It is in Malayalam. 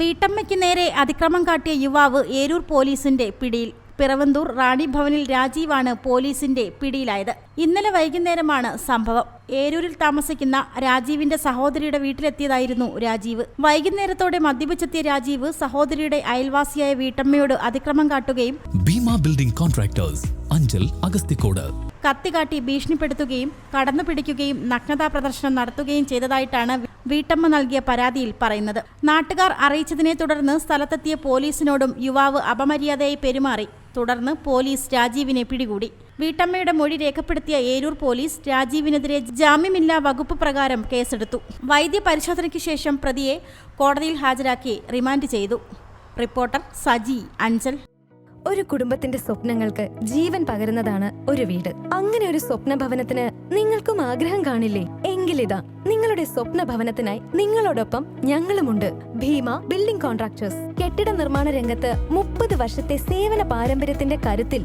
വീട്ടമ്മയ്ക്ക് നേരെ അതിക്രമം കാട്ടിയ യുവാവ് ഏരൂർ പോലീസിന്റെ പിടിയിൽ പിറവന്തൂർ റാണി ഭവനിൽ രാജീവാണ് പോലീസിന്റെ പിടിയിലായത് ഇന്നലെ വൈകുന്നേരമാണ് സംഭവം ഏരൂരിൽ താമസിക്കുന്ന രാജീവിന്റെ സഹോദരിയുടെ വീട്ടിലെത്തിയതായിരുന്നു രാജീവ് വൈകുന്നേരത്തോടെ മദ്യപിച്ചെത്തിയ രാജീവ് സഹോദരിയുടെ അയൽവാസിയായ വീട്ടമ്മയോട് അതിക്രമം കാട്ടുകയും ഭീമ ബിൽഡിംഗ് കോൺട്രാക്ടേഴ്സ് അഞ്ചൽ അഗസ്തിക്കോട് കത്തികാട്ടി ഭീഷണിപ്പെടുത്തുകയും കടന്നു പിടിക്കുകയും നഗ്നതാ പ്രദർശനം നടത്തുകയും ചെയ്തതായിട്ടാണ് വീട്ടമ്മ നൽകിയ പരാതിയിൽ പറയുന്നത് നാട്ടുകാർ അറിയിച്ചതിനെ തുടർന്ന് സ്ഥലത്തെത്തിയ പോലീസിനോടും യുവാവ് അപമര്യാദയായി പെരുമാറി തുടർന്ന് പോലീസ് രാജീവിനെ പിടികൂടി വീട്ടമ്മയുടെ മൊഴി രേഖപ്പെടുത്തിയ ഏരൂർ പോലീസ് രാജീവിനെതിരെ ജാമ്യമില്ലാ വകുപ്പ് പ്രകാരം കേസെടുത്തു വൈദ്യ പരിശോധനയ്ക്ക് ശേഷം പ്രതിയെ കോടതിയിൽ ഹാജരാക്കി റിമാൻഡ് ചെയ്തു റിപ്പോർട്ടർ സജി അഞ്ചൽ ഒരു കുടുംബത്തിന്റെ സ്വപ്നങ്ങൾക്ക് ജീവൻ പകരുന്നതാണ് ഒരു വീട് അങ്ങനെ ഒരു സ്വപ്ന ഭവനത്തിന് നിങ്ങൾക്കും ആഗ്രഹം കാണില്ലേ എങ്കിലിതാ നിങ്ങളുടെ സ്വപ്ന ഭവനത്തിനായി നിങ്ങളോടൊപ്പം ഞങ്ങളുമുണ്ട് ഭീമ ബിൽഡിംഗ് കോൺട്രാക്ടേഴ്സ് കെട്ടിട നിർമ്മാണ രംഗത്ത് മുപ്പത് വർഷത്തെ സേവന പാരമ്പര്യത്തിന്റെ കരുത്തിൽ